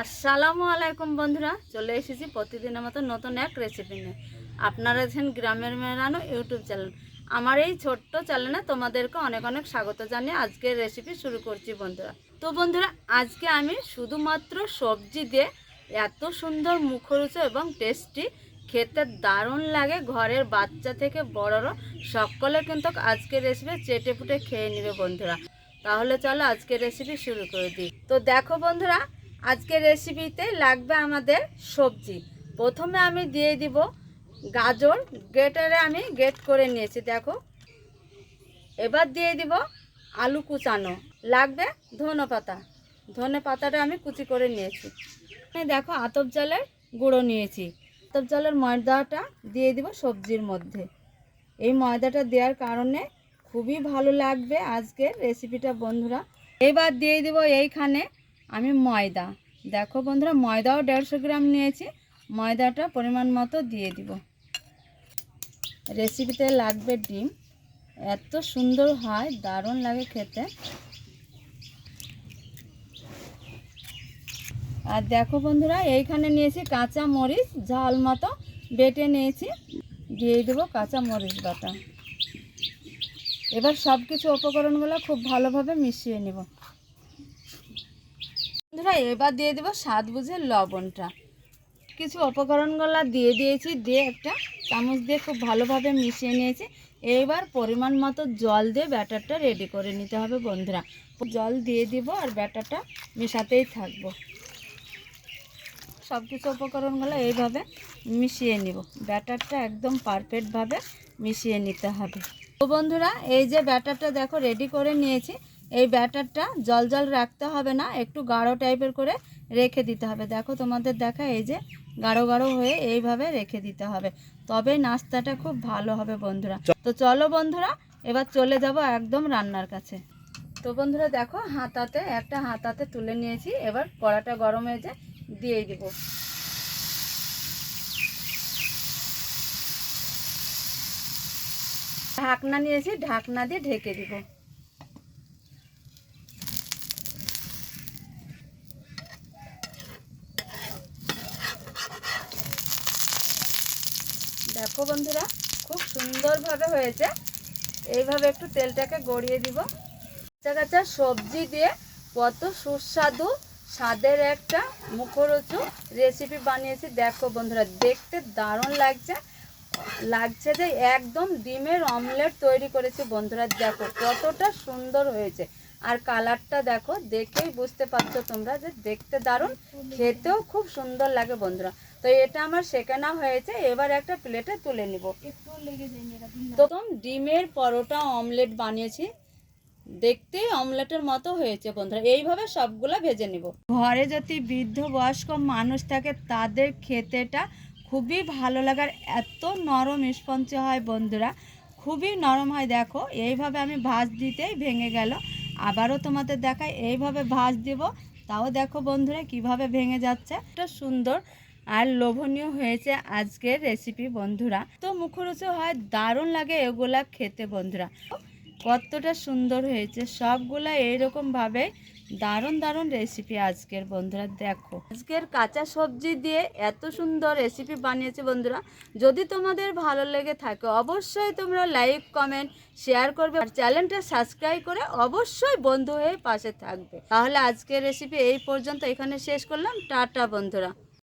আসসালামু আলাইকুম বন্ধুরা, চলে এসেছি প্রতিদিনের মতো নতুন এক রেসিপি নিয়ে। আপনারা আছেন গ্রামের মেরানো ইউটিউব চ্যানেল। আমার এই ছোট্ট চ্যানেলে তোমাদেরকে অনেক অনেক স্বাগত জানিয়ে আজকের রেসিপি শুরু করছি বন্ধুরা। তো বন্ধুরা, আজকে আমি শুধুমাত্র সবজি দিয়ে এত সুন্দর মুখরুচো এবং টেস্টি খেতে দারুণ লাগে ঘরের বাচ্চা থেকে বড়রা, সকলে কিন্তু আজকের রেসিপি চেটে ফুটে খেয়ে নেবে বন্ধুরা। তাহলে চলো আজকের রেসিপি শুরু করে দিই। তো দেখো বন্ধুরা আজকের রেসিপিতে লাগবে আমাদের সবজি। প্রথমে আমি দিয়ে দিব গাজর গেটারে আমি গেট করে নিয়েছি, দেখো। এবার দিয়ে দিব আলু কুচানো। লাগবে ধনে পাতা। ধনে পাতাটা আমি কুচি করে নিয়েছি। এই দেখো, আতপ জলের গুঁড়ো নিয়েছি। আতপ জলের ময়দাটা দিয়ে দিব সবজির মধ্যে। এই ময়দাটা দেওয়ার কারণে খুবই ভালো লাগবে আজকের রেসিপিটা বন্ধুরা। এবার দিয়ে দিব এইখানে আমি ময়দা। দেখো বন্ধুরা, ময়দাও দেড়শো গ্রাম নিয়েছি। ময়দাটা পরিমাণ মতো দিয়ে দিব। রেসিপিতে লাগবে ডিম। এত সুন্দর হয়, দারুণ লাগে খেতে। আর দেখো বন্ধুরা, এইখানে নিয়েছি কাঁচা মরিচ, ঝাল মতো বেটে নিয়েছি। দিয়ে দেবো কাঁচা মরিচ বাটা। এবার সব কিছু উপকরণগুলো খুব ভালোভাবে মিশিয়ে নেব। বন্ধুরা এবার দিয়ে দেবো স্বাদ বুঝে লবণটা। কিছু উপকরণগুলো দিয়ে দিয়েছি, দিয়ে একটা চামচ দিয়ে খুব ভালোভাবে মিশিয়ে নিয়েছি। এবার পরিমাণ মতো জল দিয়ে ব্যাটারটা রেডি করে নিতে হবে বন্ধুরা। জল দিয়ে দিব আর ব্যাটারটা মেশাতেই থাকব। সব কিছু উপকরণগুলো এইভাবে মিশিয়ে নিব। ব্যাটারটা একদম পারফেক্টভাবে মিশিয়ে নিতে হবে। তো বন্ধুরা, এই যে ব্যাটারটা দেখো রেডি করে নিয়েছি। এই ব্যাটারটা জল জল রাখতে হবে না, একটু গাঢ় টাইপের করে রেখে দিতে হবে। দেখো তোমাদের দেখা, এই যে গাঢ় গাঢ় হয়ে এইভাবে রেখে দিতে হবে। তবে নাস্তাটা খুব ভালো হবে বন্ধুরা। তো চলো বন্ধুরা, এবার চলে যাব একদম রান্নার কাছে। তো বন্ধুরা দেখো, হাতাতে, একটা হাতাতে তুলে নিয়েছি। এবার কড়াটা গরম হয়ে যায় দিয়ে দিব। ঢাকনা নিয়েছি, ঢাকনা দিয়ে ঢেকে দিব। দেখো বন্ধুরা, খুব সুন্দরভাবে হয়েছে। এইভাবে একটু তেলটাকে গড়িয়ে দিব। কাঁচা কাঁচা সবজি দিয়ে কত সুস্বাদু স্বাদের একটা মুখরোচু রেসিপি বানিয়েছি। দেখো বন্ধুরা, দেখতে দারুণ লাগছে। লাগছে যে একদম ডিমের অমলেট তৈরি করেছি বন্ধুরা, দেখো কতটা সুন্দর হয়েছে। আর কালারটা দেখো, দেখেই বুঝতে পারছ তোমরা যে দেখতে দারুণ, খেতেও খুব সুন্দর লাগে বন্ধুরা। তো এটা আমার শেখানো হয়েছে এবার একটা প্লেটে তুলে নিব। প্রথম ডিমের পরোটা অমলেট বানিয়েছি। দেখতেই অমলেটের মতো হয়েছে বন্ধুরা। এইভাবে সবগুলো ভেজে নিব। ঘরে যদি বৃদ্ধ বয়স্ক মানুষ থাকে তাদের খেতেটা খুবই ভালো লাগার এত নরম স্পঞ্জ হয় বন্ধুরা। খুবই নরম হয় দেখো। এইভাবে আমি ভাজ দিতেই ভেঙে গেল। আবারও তোমাদের দেখায় এইভাবে ভাজ দিব। তাও দেখো বন্ধুরা কীভাবে ভেঙে যাচ্ছে। একটা সুন্দর আর লোভনীয় হয়েছে আজকের রেসিপি বন্ধুরা। তো মুখরোচক হয়, দারুণ লাগে এগুলা খেতে বন্ধুরা। কতটা সুন্দর হয়েছে, সবগুলা এইরকম ভাবে দারুণ দারুণ রেসিপি আজকের বন্ধুরা, দেখো। আজকের কাঁচা সবজি দিয়ে এত সুন্দর রেসিপি বানিয়েছে বন্ধুরা। যদি তোমাদের ভালো লেগে থাকে, অবশ্যই তোমরা লাইক কমেন্ট শেয়ার করবে। আর চ্যানেলটা সাবস্ক্রাইব করে অবশ্যই বন্ধু হয়ে পাশে থাকবে। তাহলে আজকের রেসিপি এই পর্যন্ত এখানে শেষ করলাম। টাটা বন্ধুরা।